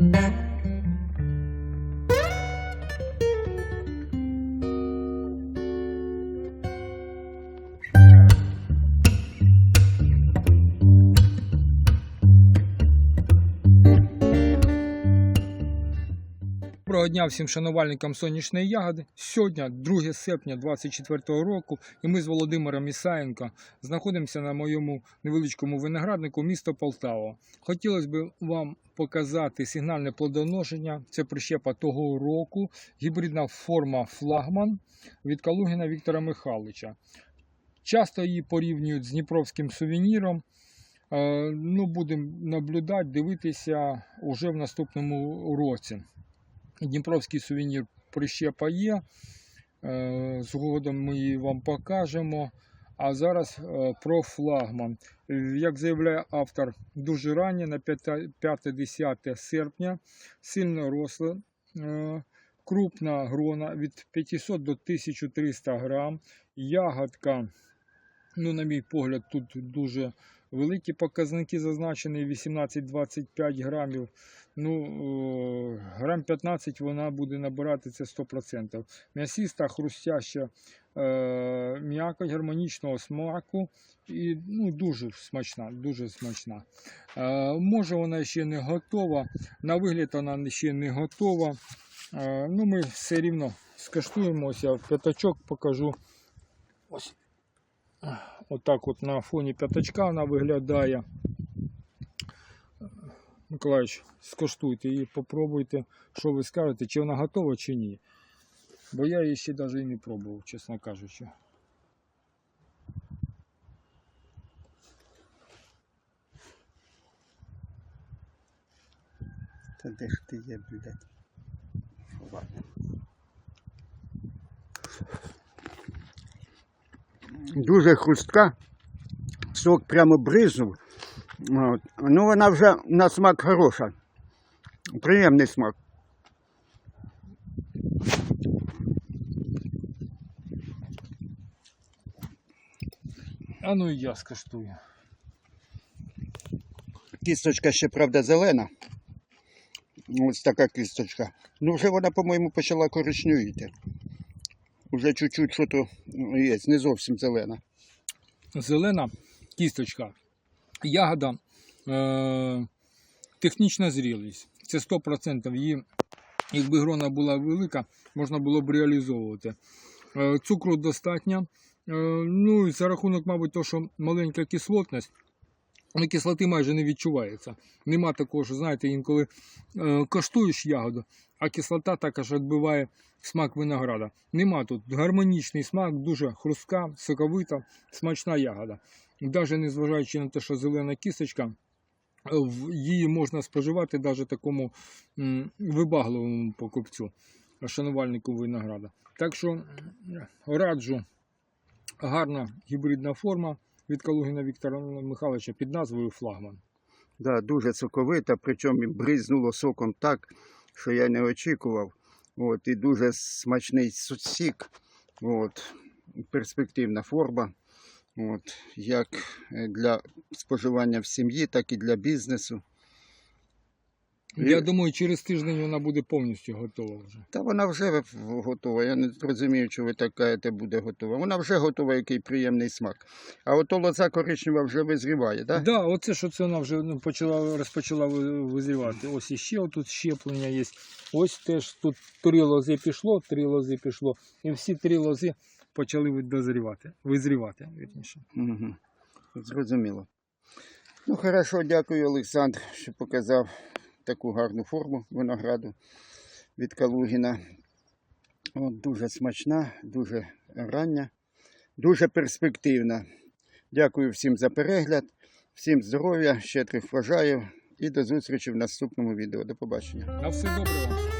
Thank you. Доброго дня всім шанувальникам сонячної ягоди. Сьогодні 2 серпня 2024 року, і ми з Володимиром Ісаєнко знаходимося на моєму невеличкому винограднику місто Полтава. Хотілося б вам показати сигнальне плодоношення. Це прищепа того року, гібридна форма флагман від Калугіна Віктора Михайловича. Часто її порівнюють з Дніпровським сувеніром. Е, Ну, будемо наблюдати, дивитися уже в наступному році. Дніпровський сувенір прищепа є. Е, Згодом ми її вам покажемо. А зараз е, про флагман. Як заявляє автор, дуже раннє, на 5-10 серпня, сильно росле, е, крупна грона від 500 до 1300 грам. Ягодка, ну, на мій погляд, тут дуже великі показники зазначені 18-25 грамів. Ну, грам 15 вона буде набирати це 100%. М'ясиста, хрустяща е, м'якоть гармонічного смаку і ну, дуже смачна, дуже смачна. Е, може вона ще не готова, на вигляд вона ще не готова. Е, ну, ми все рівно скаштуємо. Ось я п'ятачок покажу. Ось. Отак от на фоні п'ятачка вона виглядає. Миколаївич, скоштуйте і попробуйте, що ви скажете, чи вона готова, чи ні. Бо я її ще навіть і не пробував, чесно кажучи. Та де ж ти є, блядь? Ладно. Дуже хрустка. Сок прямо бризнув. От. Ну, вона вже на смак хороша. Приємний смак. А ну і я скоштую. Кісточка ще, правда, зелена. Ось така кісточка. Ну, вже вона, по-моєму, почала коричнювіти. Уже чуть-чуть що то є, не зовсім зелена. Зелена кісточка. Ягода е- технічна зрілість. Це 100% її, якби грона була велика, можна було б реалізовувати. Е, цукру достатньо. Е, ну і за рахунок, мабуть, того, що маленька кислотність, ну, кислоти майже не відчувається. Нема такого, що знаєте, інколи е, коштуєш ягоду, а кислота також відбиває смак винограда. Нема тут гармонічний смак, дуже хрустка, соковита, смачна ягода. Навіть незважаючи на те, що зелена кісточка, її можна споживати навіть такому вибагливому покупцю, шанувальнику винограда. Так що раджу гарна гібридна форма від Калугіна Віктора Михайловича під назвою Флагман. Да, дуже соковита, причому бризнуло соком так, що я не очікував. От, і дуже смачний сік. От, перспективна форма. От, як е, для споживання в сім'ї, так і для бізнесу. Я думаю, через тиждень вона буде повністю готова вже. Та вона вже готова. Я не розумію, чи ви так кажете, буде готова. Вона вже готова, який приємний смак. А от лоза коричнева вже визріває, так? Так, да, оце що це вона вже ну, почала, розпочала ви- визрівати. Ось іще тут щеплення є. Ось теж тут три лози пішло, три лози пішло. І всі три лози почали дозрівати, визрівати. Вірніше. Угу. Зрозуміло. Ну, хорошо, дякую, Олександр, що показав таку гарну форму винограду від Калугіна. От, дуже смачна, дуже рання, дуже перспективна. Дякую всім за перегляд, всім здоров'я, щедрих вважаю і до зустрічі в наступному відео. До побачення. На все добре.